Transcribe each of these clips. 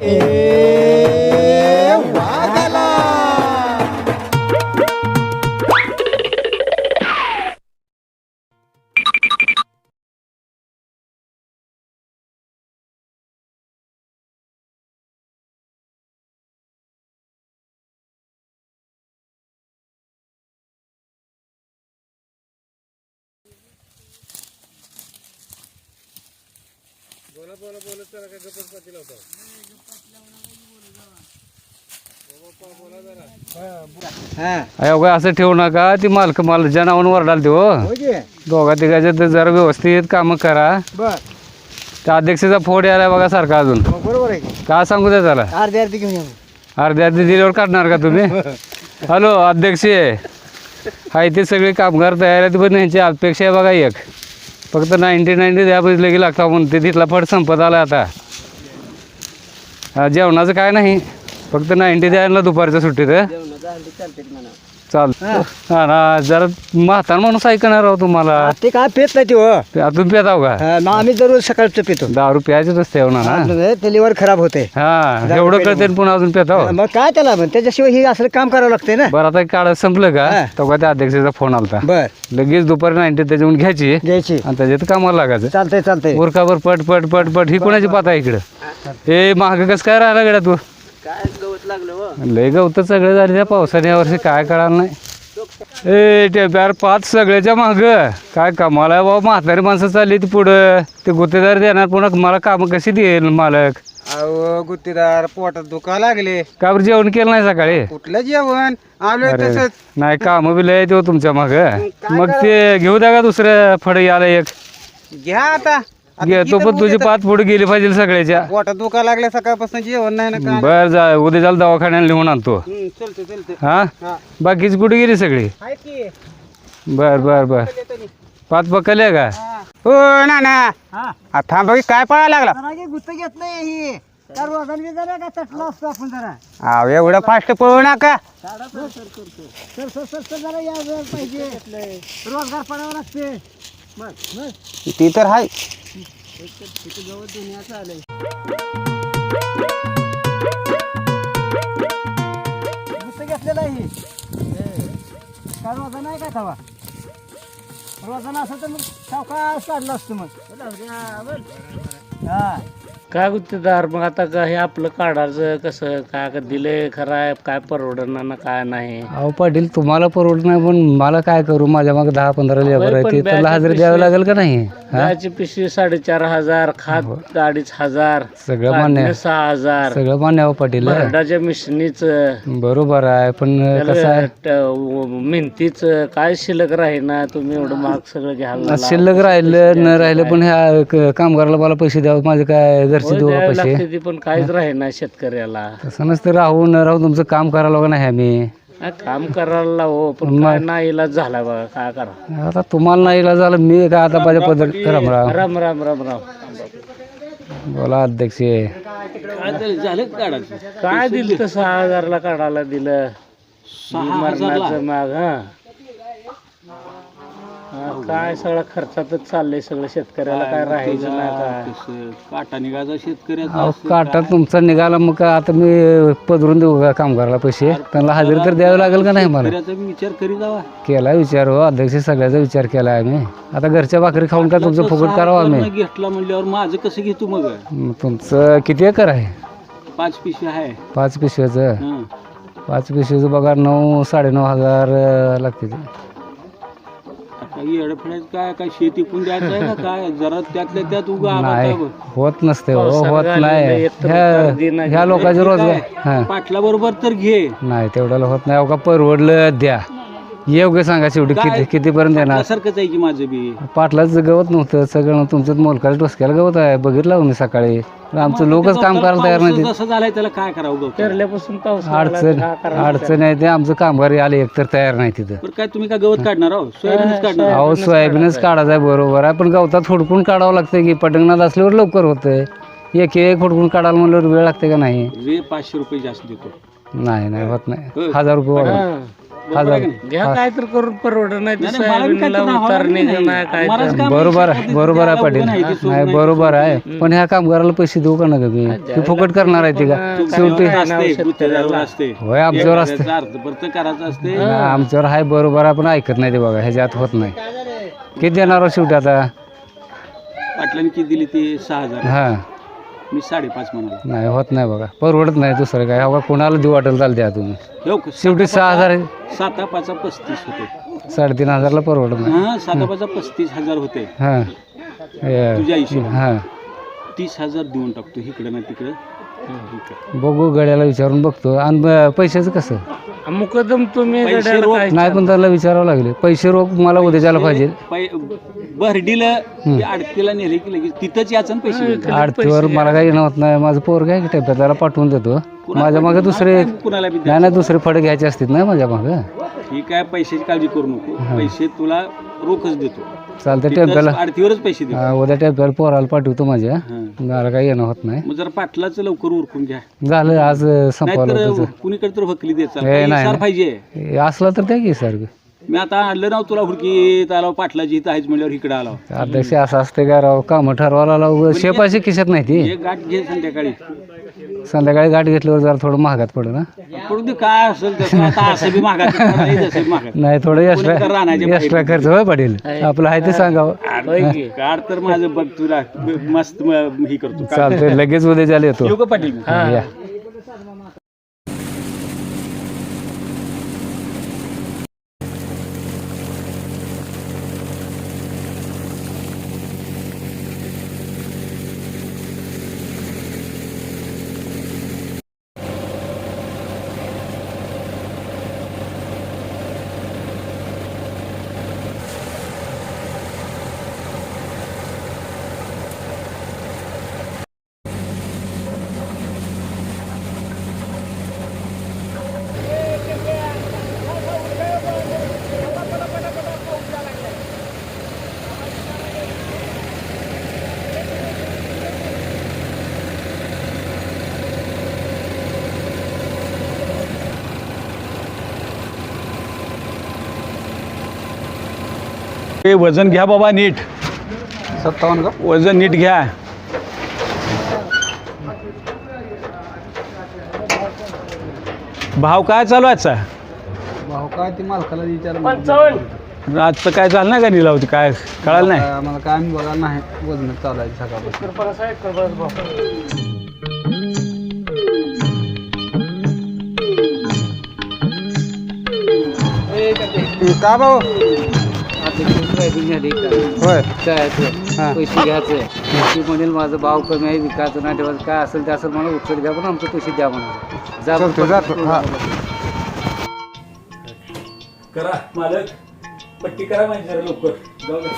Hey. अवघा असं ठेवू नका ती मालक मला जनावून वरडाल ते हो. दोघा तिघाच्या तर जरा व्यवस्थित कामं करा. बर. त्या अध्यक्षाचा फोड यायला बघा सारखा अजून. बरोबर आहे की? सांगू द्या त्याला? अर्धे अर्धे घेऊन येऊ अर्ध्या अर्धी दिल्यावर काढणार का तुम्ही? हॅलो अध्यक्ष हाय ते सगळे कामगार तयार आहेत पण यांची अपेक्षा आहे बघा एक. फक्त नाईन्टी नाईन्टी द्या पैसे की लागता म्हणून. ते तिथला फड संपत आला आता. जेवणाचं काय नाही. फक्त नाईन्टी द्यायला दुपारच्या सुट्टीत चाल. हा. ना जरा म्हातार माणूस ऐकणार आहो तुम्हाला. ते काय पेत नाही ते हो. अजून पिताव का? हा, मग आम्ही दररोज सकाळचं पितो. दारू प्यायचे रस्ते होणार ना आपलं ते लिव्हर खराब होते. हा एवढं कळते पुन्हा अजून पिताव मग काय त्याला मग त्याच्याशिवाय हे असलं काम करावं लागतंय ना. बरं आता काळ संपलं का? हा. तेव्हा त्या अध्यक्षाचा फोन आलता. बर. लगेच दुपारी नाईन्टी त्याच्याहून घ्यायची. घ्यायची. आणि त्याच्यात कामाला लागायचं. चालतंय चालतंय. उरकावर पट पट पट पट ही कोणाची पाता इकडं? हे महाग कसं काय राहिला गड्या तू? लय गवत सगळं झाले त्या पावसाने यावर्षी काय कळालं नाही. ए टेप्यार पाच सगळ्याच्या माग. काय कमाला आहे बाबा म्हातारी माणसं चालली ती पुढं. ते गुत्तेदार देणार पुन्हा मला कामं कशी देईल मालक? अहो गुत्तीदार पोटात दुखा लागले. का बरं जेवण केलं नाही सकाळी? कुठलं जेवण? आलोय अरे तसंच. नाही काम बी लय देऊ तुमच्या माग. मग ते घेऊ द्या का दुसरं फड याला एक? घ्या आता. घेतो पण तुझी पाच पुढे गेली पाहिजे सगळ्याच्या. पोटात दुखा लागले सकाळपासून जेवण नाही ना काय बर जा उद्या जाल दवाखान्याला लिहून आणतो. हं, चलते चलते. बाकीची कुठे गेली सगळी? आहे की. बर बर बर. पाच पकले का? हो. ना ना थांब बघ, काय पळायला लागला? गुत्त घेत नाही ही. त्या रोजाने बी जरा का चटला असतो आपण जरा. अहो एवढं फास्ट पळू नका. Sir sir sir. सर जरा या वेळ पाहिजे. रोजगार पडावा लागते ती तर हाय. गुत्त घेतलेला आहे. काय रोजा नाही काय थावा रोजानं असं तर मग सावकाश काढलं असतं मग. हा. काय गुत्तेदार? मग आता का हे आपलं काढायचं कसं? काय का दिलंय खरं आहे? काय परवडणार ना काय नाही? अहो पाटील तुम्हाला परवडत नाही पण मला काय करू? माझ्या मागे दहा पंधरा लेबर आहे पण ते त्याला हजेरी द्यावं पिशवी- लागेल का नाही? हा? गायची पिशवी साडेचार हजार खात अडीच हजार सगळं मान्य काढणे सहा हजार सगळं मान्य आहे हो पाटील भरडाच्या मिशनीच. बरोबर आहे पण कसं आहे? मेहनतीच काय शिल्लक राहीना? तुम्ही एवढं महाग सगळं घ्यायला शिल्लक राहिलं न राहिलं पण ह्या क- कामगाराला मला पैसे द्यावं. माझे काय घरचे होय, देऊ पैसे. ती पण काहीच राहीना शेतकऱ्याला. तसं नसतं राहू न राहू तुमचं काम करायला लागलं नाही आम्ही. हा, काम करायला हो पण काय नाही इलाज झाला बघा काय करा. आता तुम्हाला नाही इलाज झालं मी काय आता माझ्या पद्धत राम राम. राम राम राम राम. बोला अध्यक्ष. काय दिलं तर सहा हजारला काढायला? दिलं मरणाचं माग हा हा, काय सगळं खर्चातच चाललंय सगळं शेतकऱ्याला काय राहायचं नाही काय? काटा निघायचा अहो काटा तुमचा निघाला मग काय आता मी पदरून देऊ का कामगाराला पैसे? त्यांना हजेरी तर द्यावं लागेल का नाही मला? विचार करी जावा. केला विचार हो अध्यक्ष सगळ्याचा विचार केला आम्ही. आता घरच्या भाकरी खाऊन काय तुमचं फुकट करावं आम्ही? घेतला म्हणल्यावर माझं कसं घेतो मग? मग तुमचं किती एकर आहे? पाच पिशवी आहे. पाच पिशव्याचं? हं. पाच पिशवीचं बघा नऊ साडेनऊ हजार अं, लागते ते. आता येडफड्यात काय काय शेती पण द्यायचं आहे का काय? जरा त्यातल्या त्यात उगा नाही होत नसते हो होत नाही. ह्या नाही. ह्या लोकांचे रोजगार हां. पाटला बरोबर तर घे. नाही तेवढ्याला होत नाही. का परवडलं द्या. योग्य सांगा शेवटी किती कितीपर्यंत देणार? सारखंच आहे की माझं बी? पाटलाचं गवत नव्हतं सगळं तुमचं मोलकाच्या डोसक्याला गवत आहे. बघितलं हो मी सकाळी? आमचं लोकच काम करायला तयार नाही जसं झालंय त्याला काय करावं गं? पेरल्यापासून पाऊस लागला, अडचण? अडचण आहे ते. आमचं कामगार आले एकतर तयार नाही तिथं. बरं काय तुम्ही काय गवत काढणार आहो? सोयाबीनच काढणार. अहो सोयाबीनच काढायचं आहे बरोबर आहे. पण गवतात हुडकून काढावं लागतं की पटंगणात असल्यावर लवकर होतंय. एक एक हुडकून काढायला म्हणल्यावर वेळ लागते का नाही? रे पाचशे रुपये जास्त देतो. नाही नाही होत नाही. हजार रुपये. हा. हजार घ्या काय तर करून परवडत नाही ते नाही, नाही, मला बी काय सोयाबीनला तर नावाला उतारणे नाही. नाही काय मलाच तर. काम बरोबर आहे बरोबर आहे पाटील. नाही, बरोबर आहे. पण ह्या कामगाराला पैसे देऊ का नका तुम्ही? ती फुकट करणार आहे ती का शेवटी असते, होय आमच्यावर असते. करायचं आमच्यावर आहे बरोबर आहे पण ऐकत नाही ते बघा ह्याच्यात होत नाही. किती देणार हो शेवटी आता? पाटलांनी किती दिली ती? सहा हजार. हा. मी साडेपाच म्हणाला. नाही होत नाही बघा. परवडत नाही दुसरं काय. हो का कोणाला देऊ वाटेल चालते द्या तुम्ही? हो का? शेवटी सहा हजार आहे. साता पाचा पस्तीस होते. साडेतीन हजारला परवडत नाही. हा साता पाचा पस्तीस हजार होते. हा. हे, तुझ्या हिशोबाने. हा. तीस हजार देऊन टाकतो इकडे ना तिकडे. बघू गड्याला विचारून बघतो. आणि पैशाचं कसं? मुकदम तुम्ही पैसे गड्याला रोख काय नाही पण त्याला विचारावं लागले. पैसे रोख मला उद्याच्याला पाहिजे. पै बर्डीला ते आडतीला नेले की लगेच तिथंच याचं आणि पैसे. आडतीवर मला काही येणं होत नाही. माझं पोर काय टप्प्यात त्याला पाठवून देतो. माझ्या मागे दुसरे कुणाला बी द्या. नाही नाही दुसरे फड घ्यायचे असतील ना माझ्या मागं? ठीक आहे पैशाची काळजी करू नको. पैसे तुला रोखच देतो. चालतं टेम्प्याला आडतीवरच पैसे हा, उद्या टेम्प्याला पोराला पाठवतो माझ्या. हा. मला काही येणं होत नाही. मग जरा पाटलाचं लवकर उरकून घ्या. झालं आज संपवलं नाहीतर त्याचं कुणीकडे तर हकली देत चाल. काही नाही, इशार नाही. पाहिजे. हे असलं तर त्या की सर मी आता आणलं ना तुला हुडकीत आला पाटलाची इथं आहेच म्हणल्यावर इकडे आला अध्यक्ष असं असते का राव? कामं ठरवायला लाव शेपाशी खिशात नाही ती. एक गाठ घे संध्याकाळी. संध्याकाळी गाठ घेतल्यावर जरा थोडं महागात पडलं ना. पडू दे काय असेल तसं आता असं बी मागा तसं बी मागा नाही थोडं कोणी तर राहण्याच्या एक्स्ट्रा एक्स्ट्रा खर्च होय पडेल. आपलं आहे ते सांगावं? काढ तर माझं बघ तुला मस्त म- हे करतो. चालतंय लगेच उद्या झाले येतो. पाटील हा. या. हे वजन घ्या बाबा नीट. सत्तावन्न का? वजन नीट घ्या. भाव काय चालू आहे आजचा? भाऊ काय ते मालकाला विचार आजचं काय झालं ना का निलावती काय कळालं नाही? आम्हाला काय आम्ही बघायला नाही. वजन चालू आहे सकाळपासून. का भाऊ? होय. पैसे घ्यायचे. ती म्हणेल माझं भाव कमी आहे विकायचं नाही ठेवायचं. काय असेल ते असेल मला उत्तर द्या पण आमचे पैसे द्या म्हणा जा चलतो जातो हा. करा मालक. पट्टी करा माहिती जरा लवकर. जाऊ दे.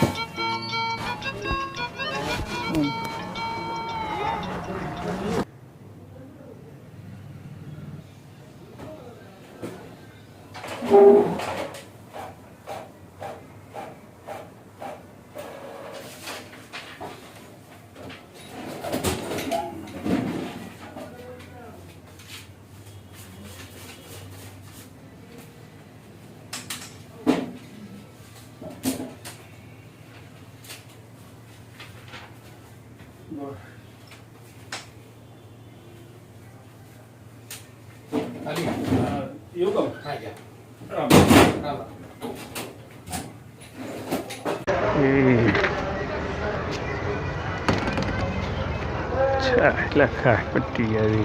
काय पट्टी यावी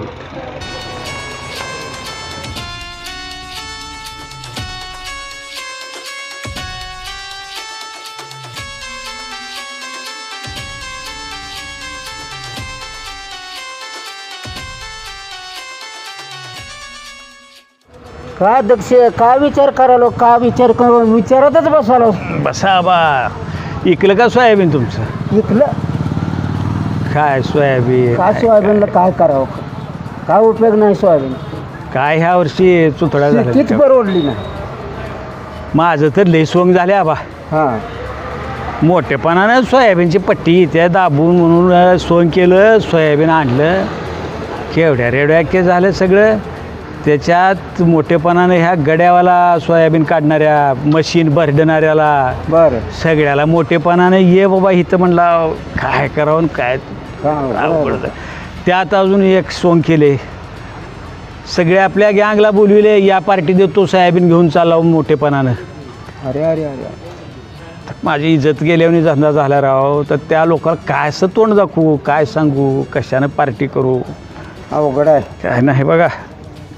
का अध्यक्ष का विचार करालो का विचार करू? विचारातच बसालो. बसा बा. इकलं का सोयाबीन तुमचं? इकलं? काय सोयाबीन? काय सोयाबीनला काय करावं? काय उपयोग नाही सोयाबीन? काय ह्या वर्षी चुतडा शेतीच झाला परवडली नाही. माझं तर लई सोंग झाले आबा. हां. मोठेपणानं सोयाबीनची पट्टी त्या दाबून म्हणून सोंग केलं सोयाबीन आणलं. केवढ्या रेवड्या के झालं सगळं. त्याच्यात मोठेपणाने ह्या गड्यावाला सोयाबीन काढणाऱ्या मशीन भरडणाऱ्याला बरं. सगळ्याला मोठेपणाने ये बाबा इथं म्हणला काय करावं आणि काय आहे. त्यात अजून एक सोंग केले. सगळे आपल्या गँगला बोलविले या पार्टी देतो सोयाबीन घेऊन चालला मोठेपणानं. अरे अरे अरे माझी इज्जत गेल्याने धंदा झाला राव. तर त्या लोकांना काय असं तोंड दाखवू काय सांगू कशानं पार्टी करू? अवघड आहे. काय नाही बघा.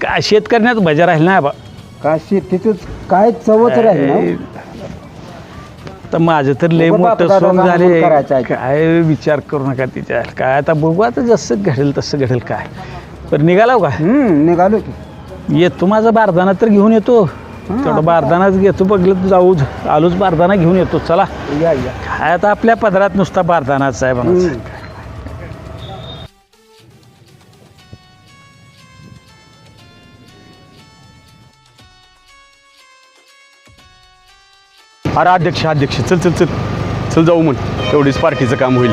काय शेतकऱ्यात मजा राहील ना बा. का शेतीतच काय चवच राहील ना? हो? तर माझं तर लय बघू मोठं सोंग दादा, झाले. नामकरण करायचं आहे. काय विचार करू नका तिच्या. काय आता बघू आता जसं घडेल तसं घडेल काय. बरं निघाला का? हम्म निघालो की. येतो माझा बारदाना तर घेऊन येतो. तेवढं बारदानाच घेतो बघलं तर जाऊ आलोच बारदाना घेऊन येतो. चला. या या. काय आता आपल्या पदरात नुसता बारदानाच आहे हम्म. अरे अध्यक्ष अध्यक्ष. चल चल चल. चल जाऊ म्हण. तेवढीच पार्टीचं काम होईल.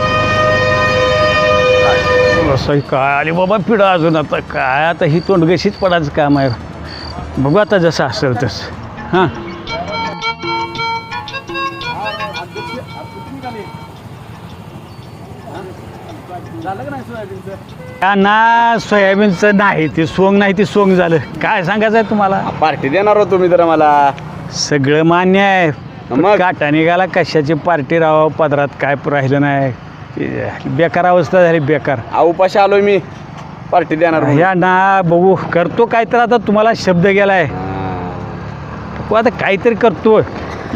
असं काय आली बाबा पिढा अजून आता काय? आता ही तोंडगशीच पडायचं काम आहे. बघू आता जसं असेल तसं. हां. का ना सोयाबीनचं नाही ते सोंग नाही ते सोंग झालं. काय सांगायचं आहे तुम्हाला? पार्टी देणार होतो तुम्ही तर मला सगळं मान्य आहे. मग? काटा निघाला कशाची पार्टी राहावं पदरात काय राहिलं नाही. बेकार अवस्था झाली बेकार. उपाशी आलोय मी. पार्टी देणार म्हणून. या ना बघू. करतो काय तर आता तुम्हाला शब्द गेलाय. हो. आता काहीतरी करतो.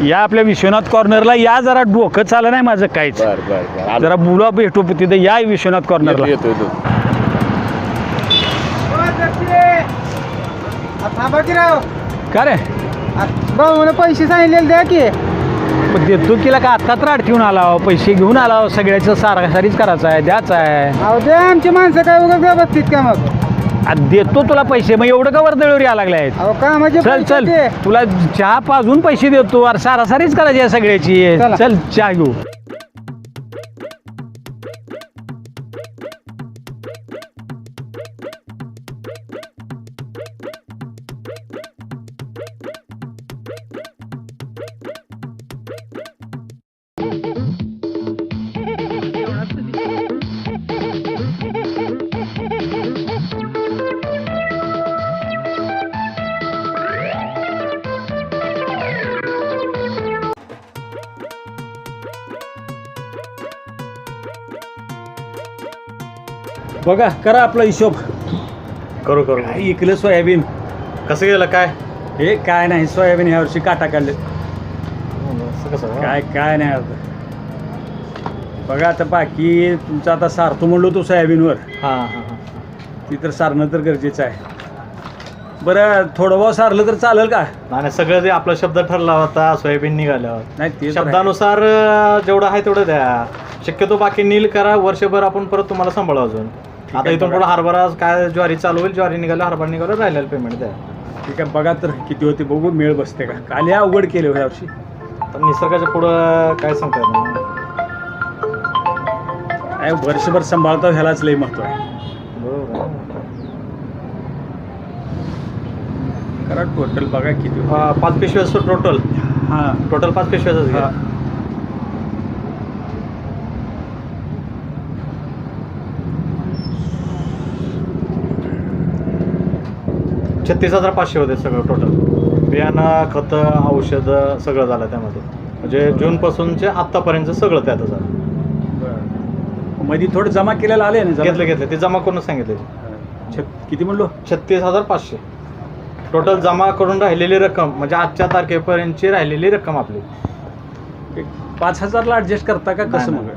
या आपल्या विश्वनाथ कॉर्नरला या जरा डोकं चालं नाही माझं काहीच. बर बर बर. आलो. जरा बोला भेटू तिथे या विश्वनाथ येतो कॉर्नरला. येतो येतो. थांबा की राव. का रे? भाऊने पैसे सांगितलेले द्या की. पण देतो की का आत्ता तर आठवून आला हो, पैसे घेऊन आला हो, सगळ्याचं सारासारीच करायचं आहे द्यायचं आहे. अहो दे आमची माणसं काय उगा व्यवस्थित का मग? आ, देतो तुला पैसे मग एवढं का वर्दळीवर या लागले आहेत अहो कामाचे चल चल. तुला चहा पाजून पैसे देतो अरे सारासारीच करायची आहे सगळ्याची. चला. चल चहा घेऊ. बघा करा आपला हिशोब. करू करू. काय इकलं सोयाबीन? कसं गेलं काय? हे काय नाही सोयाबीन ह्या वर्षी काटा काढले. असं कसं काय काय नाही आता. बघा आता बाकी तुमचं आता सारतो म्हणलो तो सोयाबीनवर. हां हां हां. ती तर सारणं तर गरजेचं आहे. बरं थोडं बहुत सारलं तर चालेल का? नाही सगळं जे आपला शब्द ठरला होता सोयाबीन निघाल्यावर. नाही ते तर आहे. शब्दानुसार अं, जेवढं आहे तेवढं द्या. शक्यतो बाकी नील करा वर्षभर आपण परत तुम्हाला सांभाळू अजून. आता इथून. पुढे हरभरा काय ज्वारी चालू होईल ज्वारी निघालं हरभरा निघालं राहिलेलं पेमेंट द्या ठीक आहे बघा तर किती होते बघू मेळ बसते का काल हे अवघड केले हो यावर्षी तर निसर्गाच्या पुढं काय सांगता येत नाही. काय वर्षभर सांभाळता ह्यालाच लई महत्त्व आहे बरोबर आहे. करा टोटल बघा किती होते. हा, पाच पिशव्या टोटल हां टोटल पाच पिशव्याच घ्या हा. छत्तीस हजार पाचशे होते सगळं टोटल बियाणं खतं औषधं सगळं झालं त्यामध्ये. म्हणजे जूनपासूनचे आत्तापर्यंत सगळं त्यात झालं. मध्ये थोडं जमा केलेलं आले ना जमा? घेतलं घेतलं. ते जमा करून सांगितले. छ- किती म्हणलो? छत्तीस हजार पाचशे. टोटल जमा करून राहिलेली रक्कम म्हणजे आजच्या तारखेपर्यंतची राहिलेली रक्कम आपली. एक पाच हजारला ऍडजस्ट करता का कसं नाही, मग.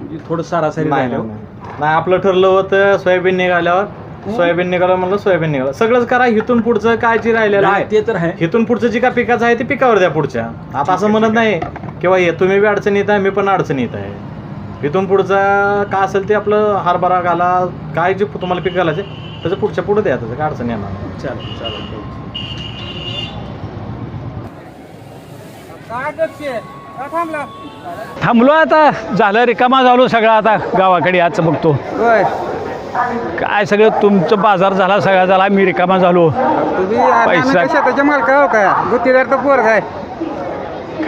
म्हणजे थोडं सरासरी नाही राहिलं नाही, नाही आपलं ठरलं होतं सोयाबीन निघाल्यावर. सोयाबीन निघालं म्हणलं सोयाबीन निघालं. सगळंच करा इथून पुढचं काय जे राहिलेलं नाही, आहे. ते तर आहे. इथून पुढचं जे काय पिकाचं आहे ते पिकावर द्या पुढच्या. आता असं म्हणत नाही किंवा हे तुम्ही बी अडचणीत आहे मी पण अडचणीत आहे. इथून पुढचं काय असेल ते आपलं हरभरा घाला काय जे तुम्हाला पीक घालायचे त्याचं पुढच्या पुढे द्या त्याचं काय अडचण येणार नाही. चालेल चालेल थांबलो आता झालं रिकामा झालो सगळा आता गावाकडे आज बघतो. होय. काय सगळं तुमचं बाजार झाला सगळा झाला मी रिकामा झालो. पैसा- शेताच्या मालका हो काय? गुत्तीदार तर पोर काय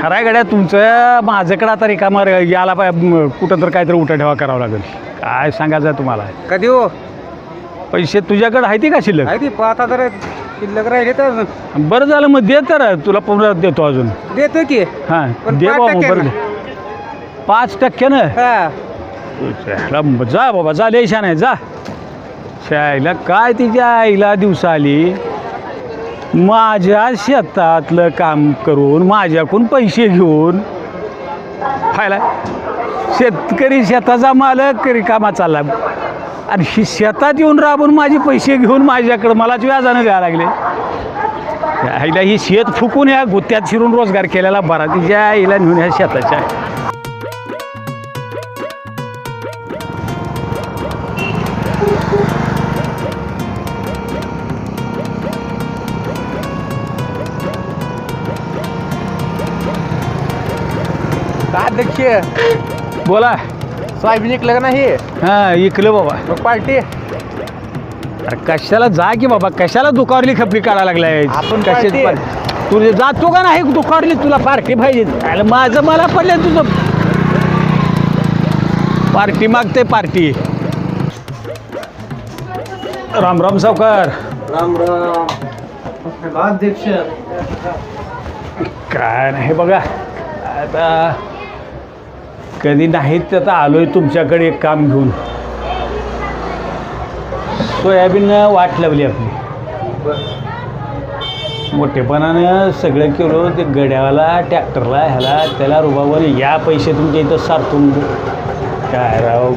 खराय गड्या तुमचं माझ्याकडे आता रिकामा याला पाय कुठं तर काहीतरी उठा ठेवा करावं लागेल. काय सांगायचं आहे तुम्हाला? कधी हो? पैसे तुझ्याकडे आहे ते का शिल्लक? आहे ती शिल्लक राहिले तर बरं झालं मग दे तर तुला पुन्हा देतो अजून. देतो की. हां पण दे पाच मग टक्क्यानं. बरं पाच टक्क्यानं? हा. त्याला जा बाबा जा लय छान आहे जा. शाळेला काय तिच्या आईला दिवस आली? माझ्या शेतातलं काम करून माझ्याकडून पैसे घेऊन. फायला शेतकरी शेताचा मालक रिकामा चालला. आणि ही शेतात येऊन राबून माझे पैसे घेऊन माझ्याकडं मलाच व्याजानं द्यायला लागले. आईला ही शेत फुकून या गुत्त्यात शिरून रोजगार केलेला बरा. तिच्या आईला नेऊन ह्या शेताच्या अध्यक्ष बोला. सोयाबीन इकलं का नाही? हां इकलं बाबा. मग पार्टी. अरे कशाला जा की बाबा कशाला दुखावरली खपली काढायला लागलाय? आपण कशाची पार्टी. तू जातो का नाही दुखावरली तुला पार्टी पाहिजे. अरे माझं मला पडलं तुझं. पार्टी मागते पार्टी. राम राम सावकार. अध्यक्ष काय नाही बघा. आता कधी नाहीत तर आता आहे तुमच्याकडे एक काम घेऊन. सोयाबीन वाट लावली आपली. मोठेपणानं सगळं केलं ते गड्याला ट्रॅक्टरला ह्याला त्याला रुबावर या पैसे तुमच्या इथं सारतून काय राव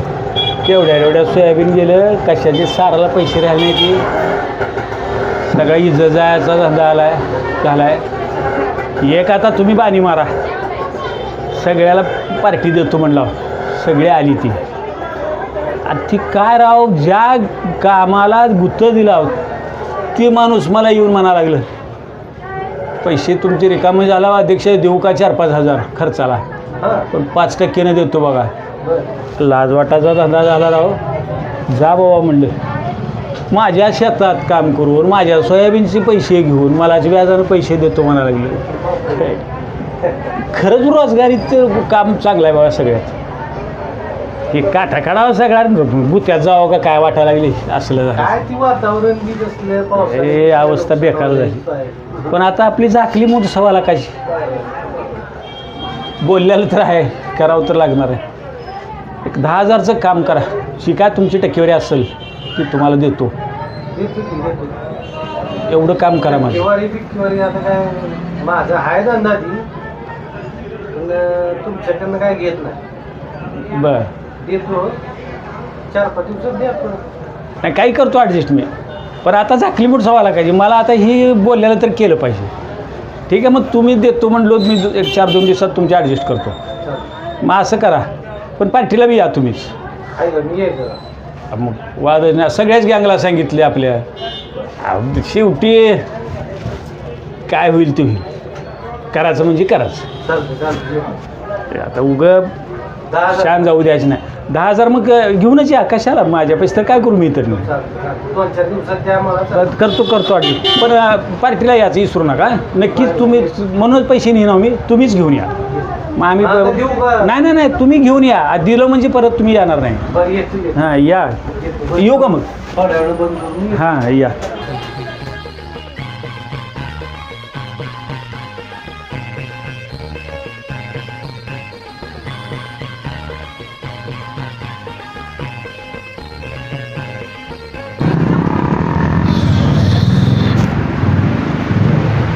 केवढ्या एवढ्या सोयाबीन गेलं कशाचे साराला पैसे राहिले नाही की सगळा इज जायचा धंदा झाला आहे एक आता तुम्ही बाणी मारा. सगळ्याला पार्टी देतो म्हणलं. सगळे आली ती. आणि ती काय राव ज्या कामाला गुत्त दिला ते माणूस मला येऊन म्हणा लागलं. पैसे तुमचे रिकामे झाला अध्यक्ष देऊ का चार पाच हजार खर्चाला? पण पाच टक्केनं देतो बघा. लाजवाटाचा धंदा झाला राव. जा बाबा म्हणलं. माझ्या शेतात काम करून माझ्या सोयाबीनचे पैसे घेऊन मलाच व्याजानं पैसे देतो म्हणा लागले. खरंच रोजगारीचं काम चांगलं आहे बघा सगळ्यात. हे काठा काढावं सगळ्या बुत्यात जावं का काय वाटायला लागली असलं झालं. हे अवस्था बेकार झाली. पण आता आपली झाकली मोठी सवाला काशी. बोललेलं तर आहे करावं तर लागणार आहे. एक दहा हजारचं काम करा. शिका तुमची टक्केवारी असेल ती तुम्हाला देतो. एवढं काम करा माझं. काय माझा आहे धंदा ती पण तुमच्याकडनं काय घेत नाही. बरं. देतो. चार पाच दिवसात देतो. नाही काही करतो ॲडजस्ट मी. पण आता झाकली मोठ सवाला पाहिजे मला आता ही बोललेलं तर केलं पाहिजे. ठीक आहे मग तुम्ही देतो म्हणलो मी एक चार दोन दिवसात तुमचे ॲडजस्ट करतो. मग असं करा. पण पार्टीला बी या तुम्हीच. मग वाद नाही. सगळ्याच गँगला सांगितले आपल्या. शेवटी काय होईल ते होईल. करायचं म्हणजे करायचं. आता उगं शान जाऊ द्यायचं नाही. दहा हजार मग घेऊनच या कशाला? माझ्या पैसे तर काय करू मी तर. करतो करतो आधी. पण पार्टीला याचं विसरू नका. नक्कीच तुम्ही म्हणूनच पैसे नेणार मी तुम्हीच घेऊन या. मग आम्ही आता देऊ का? नाही नाही नाही तुम्ही घेऊन या. आ, दिलं म्हणजे परत तुम्ही येणार नाही. हां या. येऊ का मग. हां या.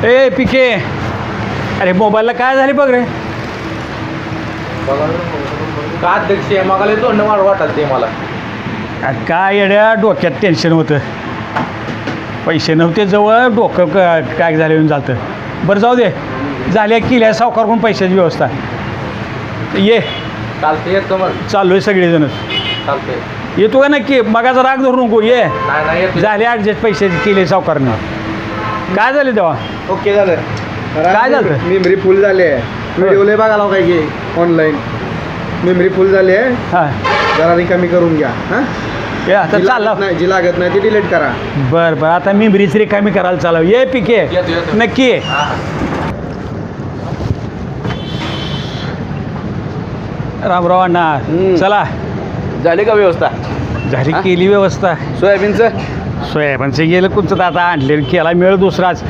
ए पिके. अरे मोबाईलला काय झाले बघ रे? का अध्यक्ष मगाला दोन वाढ वाटत ते मला. अरे काय येड्या डोक्यात टेन्शन होतं. पैसे नव्हते जवळ डोकं क- काय झालं येऊन जातं. बरं जाऊ दे. झाल्या केल्या सावकारकडून पैशाची व्यवस्था. ये. चालते येतो मग. चालू आहे सगळेजणच चालते येतो का नक्की? मगाचा राग धरू नको ये. नाही नाही येतो झाले ॲडजस्ट पैसे केले सावकारनं. काय झाले तेव्हा? ओके झालं. काय झालं? मेमरी फुल झाली आहे. व्हिडिओ लय बघायला काय की ऑनलाईन मेमरी फुल झाली आहे. हां. जरा रिकामी करून घ्या. हां? हे आता जी चालला. लागत नाही जी लागत नाही ती डिलीट करा. बर बर. आता मी ब्रिज रिकामी करायला चालव ये पिके नक्की ये. रामराव अण्णा. चला. झाली का व्यवस्था? झाली केली व्यवस्था. सोयाबीनचं? सोयाबीनचं गेलं कुठचं तर आता आणले केला मिळ दुसराच.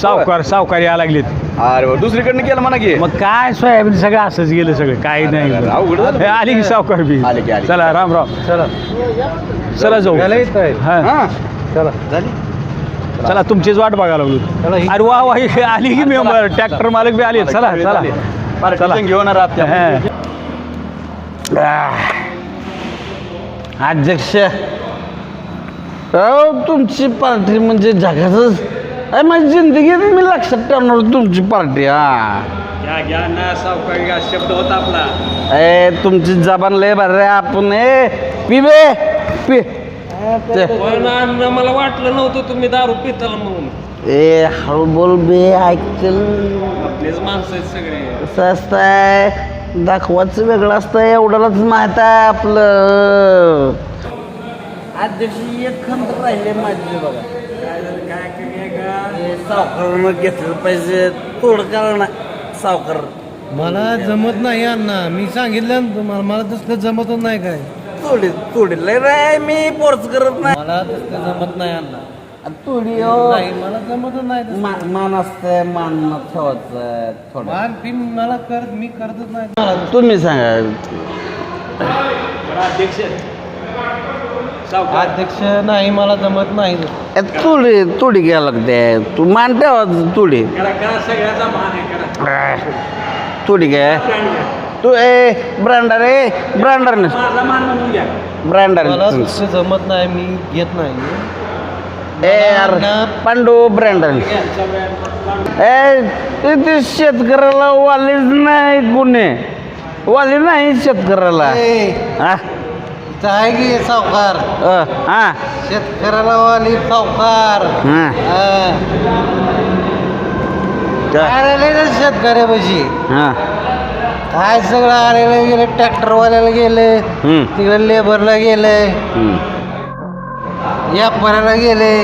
सावकार सावकार यायला लागलेत. अरे वा, दुसरीकडनं केलं म्हणा की. मग काय सोयाबीन सगळं असंच गेलं सगळं काही नाही. अरे, अवघड झालं. हे आली की सावकार बी. आली की, आली. चला चला. चला जाऊ. हा. हा. चला. तुमचीच वाट बघायला लागलो. अरे वा वा हे आली की मी ट्रॅक्टर मालक बी आले. चला चला. पार्टी घेऊन राहत अध्यक्ष राव तुमची पार्टी म्हणजे जगातच अरे माझी जिंदगीत मी लक्षात ठेवणार तुमची पार्टी हा. शब्द होता आपला. ए तुमची जबान लय बरं रे आपण ए पी बे पी ते- मला वाटलं नव्हतं तुम्ही दारू पिताल म्हणून. ए हळू बोल बे ऐकल आपलेच माणसं आहेत सगळे. कसं असतंय? दाखवायचं वेगळं असतंय एवढ्यालाच माहीत आहे आपलं. अध्यक्ष एक खंत राहिले माझे बघा. हे सावकारानं घेतलं पाहिजे. तोड कारण सावकार. मला जमत नाही अण्णा. मी सांगितलं ना तुम्हाला. मला तसलं जमतच नाही काय. तोडी तोडीला रे मी पोर्च करत नाही. मला तसलं जमत नाही अण्णा. तोडी हो नाही मला जमतच नाही तसलं. मान मान असतंय मान ठेवायचं थोडं. मान पिन मला करत मी करतच नाही. तुम्ही सांगा. अध्यक्ष. नाही मला जमत नाही. ए, तोडी तोडी घ्यायला लागते. तू मान ठेवायचं तोडी तोडी घ्या. तू ए ब्रँडर ए ब्रँडर ब्रँडर मला जमत नाही मी घेत नाही. ए यार पांडू ब्रँडर ए ते ते शेतकऱ्याला वालीच नाही कोणी वाली नाही शेतकऱ्याला. हा? इथं आहे की सावकार. अ, हा. शेतकऱ्याला वाली सावकार. हा. हा. काय? आलेले ना शेतकऱ्यापाशी. हा. काय सगळं आलेलं गेले ट्रॅक्टरवाल्याला गेले हम्म, तिकडे लेबरला गेले हम्म. व्यापाऱ्याला गेले.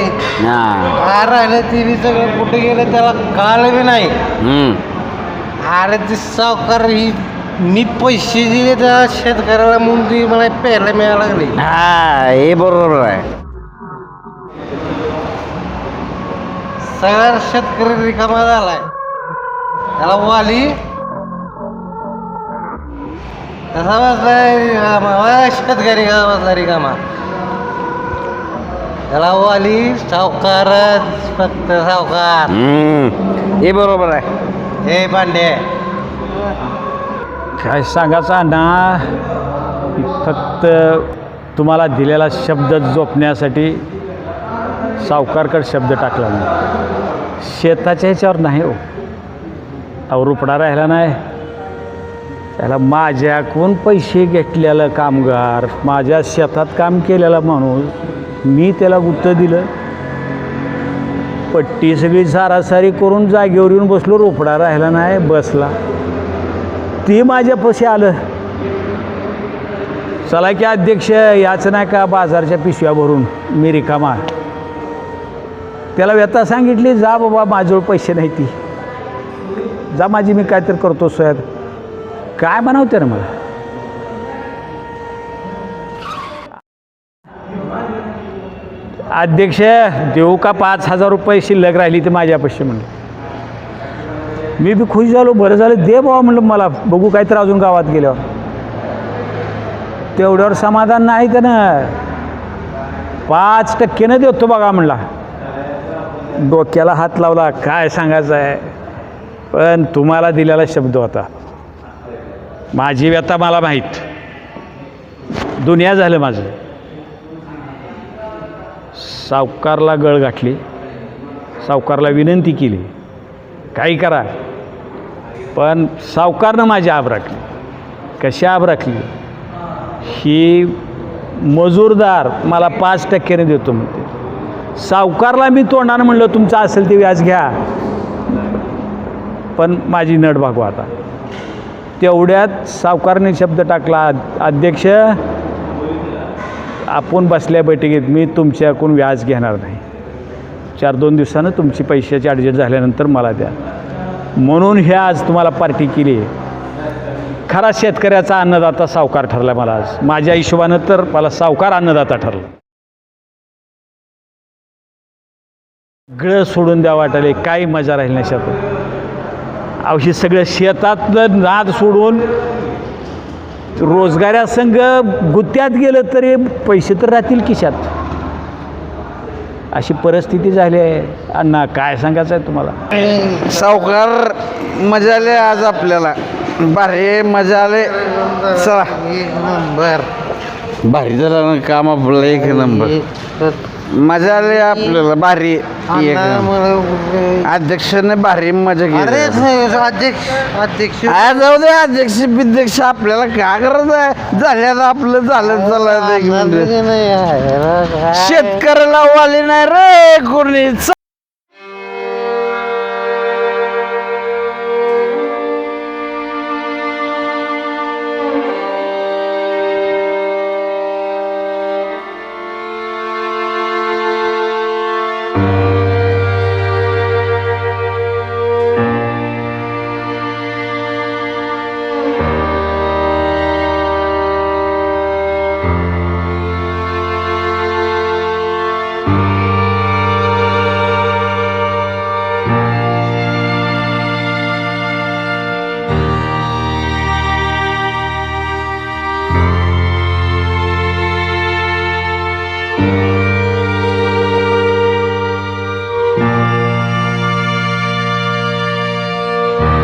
हा. काय राहिलं ते बी सगळं कुठे गेले त्याला कळालं बी नाही. हम्म. अरे ते सावकार ही मी पैसे दिले त्या शेतकऱ्याला म्हणून ती मला प्यायला मिळायला लागली. हा हे बरोबर आहे. सगळा शेतकरी रिकामा झालाय. त्याला वाली. तसा बसलाय रिकामा? वा शेतकरी का बसला रिकामा? त्याला वाली सावकारच फक्त सावकार. हम्म, हे बरोबर आहे. हे पांडे काय सांगायचं अण्णा? फक्त तुम्हाला दिलेला शब्द जोपण्यासाठी सावकारकड शब्द टाकला नाही शेताच्या ह्याच्यावर नाही हो. अहो रुपडा राहिला नाही. त्याला माझ्याकडून पैसे घेतलेलं कामगार माझ्या शेतात काम केलेला माणूस मी त्याला उत्तर दिलं. पट्टी सगळी सारासारी करून जागेवर येऊन बसलो रोपडा राहिला नाही बसला. ते माझ्यापाशी आलं. चला की अध्यक्ष याचं नाही का बाजारच्या पिशव्या भरून मी रिकामा त्याला व्यथा सांगितली जा बाबा माझ्याजवळ पैसे नाही ती. जा माझी मी काहीतरी करतो साहेब काय बनवते ना मला? अध्यक्ष देऊ का पाच हजार रुपये शिल्लक राहिली ते माझ्यापाशी म्हणलं मी बी खुश झालो बरं झालं. दे बाबा म्हणलं मला बघू काहीतरी अजून गावात गेल्यावर. तेवढ्यावर समाधान नाही त्यानं. पाच टक्केनं देतो बघा म्हणला. डोक्याला हात लावला काय सांगायचं आहे? पण तुम्हाला दिलेला शब्द होता. माझी व्यथा मला माहीत. दुनिया झालं माझं. सावकारला गळ गाठली सावकारला विनंती केली. काही करा. पण सावकारनं माझी आब राखली. कशी आब राखली? ही मजूरदार मला पाच टक्क्याने देतो म्हणते. सावकारला मी तोंडानं म्हणलं तुमचं असेल ते व्याज घ्या. पण माझी नट भागवा आता. तेवढ्यात सावकारने शब्द टाकला अध्यक्ष आपण बसल्या बैठकीत मी तुमच्याकडून व्याज घेणार नाही. चार दोन दिवसानं तुमची पैशाची ॲडजस्ट झाल्यानंतर मला द्या. म्हणून हे आज तुम्हाला पार्टी केली आहे. खरा शेतकऱ्याचा अन्नदाता सावकार ठरला मला आज. माझ्या हिशोबानं तर मला सावकार अन्नदाता ठरला. गळ सोडून द्या वाटाले काही मजा राहील नाही शेतात. अहो हे सगळं शेतातलं नाद सोडून रोजगारासंग गुत्त्यात गेलं तरी पैसे तर राहतील खिशात. अशी परिस्थिती झाली आहे. अण्णा काय सांगायचं आहे तुम्हाला? सावकार मजा आले आज आपल्याला. भारी मजा आले. चला. बर भारी झालं ना काम आपलं एक नंबर. मजा आली आपल्याला भारी. अध्यक्षाने भारी मजा केली. अध्यक्ष अध्यक्ष आज जाऊ दे अध्यक्ष बिध्यक्ष आपल्याला काय करायचं आहे? झाल्यात आपलं झालं एक मिनिट. शेतकऱ्याला वाली नाही रे कोणी.